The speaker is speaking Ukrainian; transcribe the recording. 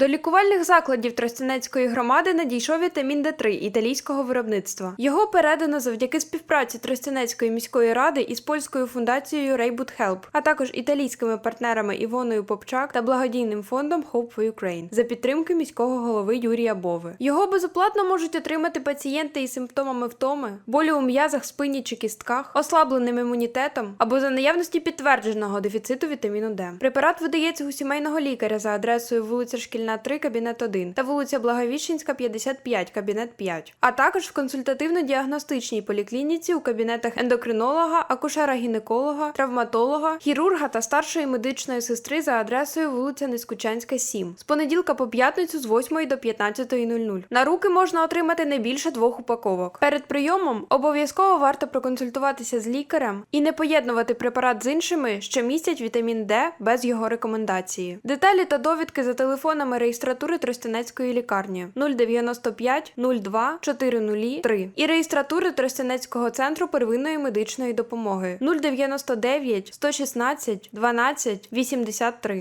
До лікувальних закладів Тростянецької громади надійшов вітамін Д3 італійського виробництва. Його передано завдяки співпраці Тростянецької міської ради із польською фундацією Rayboot Help, а також італійськими партнерами Івоною Попчак та благодійним фондом Hope for Ukraine за підтримки міського голови Юрія Бови. Його безоплатно можуть отримати пацієнти із симптомами втоми, болю у м'язах, спині чи кістках, ослабленим імунітетом або за наявності підтвердженого дефіциту вітаміну Д. Препарат видається у сімейного лікаря за адресою вулиця Шкільна 3, кабінет 1 та вулиця Благовіщенська, 55, кабінет 5, а також в консультативно-діагностичній поліклініці у кабінетах ендокринолога, акушера-гінеколога, травматолога, хірурга та старшої медичної сестри за адресою вулиця Нескучанська, 7. З понеділка по п'ятницю з 8 до 15.00. На руки можна отримати не більше двох упаковок. Перед прийомом обов'язково варто проконсультуватися з лікарем і не поєднувати препарат з іншими, що містять вітамін Д без його рекомендації. Деталі та довідки за телефонами реєстратури Тростянецької лікарні. 095 02 403 і реєстратури Тростянецького центру первинної медичної допомоги. 099 116 12 83.